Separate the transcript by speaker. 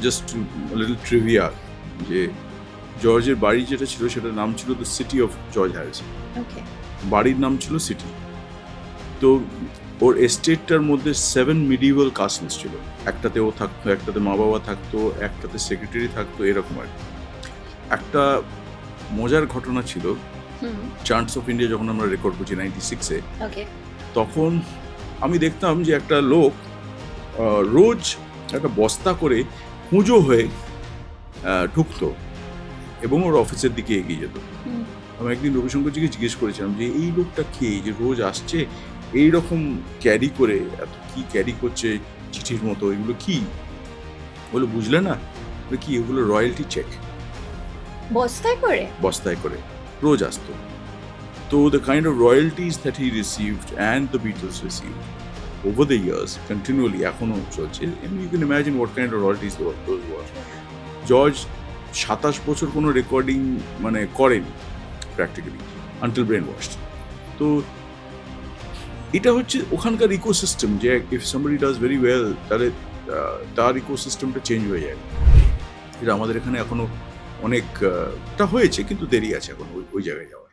Speaker 1: Just little trivia যে জর্জের বাড়ি যেটা ছিল সেটার নাম ছিল the city of George Harrison বাড়ির নাম ছিল সিটি তো ওর এস্টেটটার মধ্যে সেভেন মিডিভাল কাসলস ছিল। একটাতে ও থাকতো একটাতে মা বাবা থাকতো একটাতে সেক্রেটারি থাকতো এরকম আর। একটা মজার ঘটনা ছিল চান্স অফ ইন্ডিয়া যখন আমরা রেকর্ড করছি নাইনটি সিক্সে তখন আমি দেখতাম যে একটা লোক রোজ একটা বস্তা করে পুজো হয়ে ঢুকতো এবং ওর অফিসের দিকে এগিয়ে যেত। আমি একদিন রবিশঙ্করজিকে জিজ্ঞেস করেছিলাম যে এই লোকটা কে? যে রোজ আসছে এই রকম ক্যারি করে এত কি ক্যারি করছে চিঠির মতো এগুলো কি? বলে বুঝলে না কি? এগুলো রয়্যালটি চেক
Speaker 2: বস্তায় করে?
Speaker 1: বস্তায় করে রোজ আসতো। তো the kind of royalties that he received and the Beatles received over the years continually এখনও চলছে। You can imagine what kind of royalties those were George সাতাশ বছর কোনো রেকর্ডিং মানে করেনি প্র্যাকটিক্যালি আনটিল ব্রেন ওয়াশড তো এটা হচ্ছে ওখানকার ইকোসিস্টেম যে if somebody does very well তাহলে তার ইকোসিস্টেমটা চেঞ্জ হয়ে যায়। এটা আমাদের এখানে এখনও অনেক আহ, টা হয়েছে কিন্তু দেরি আছে এখন ওই ওই জায়গায় যাওয়া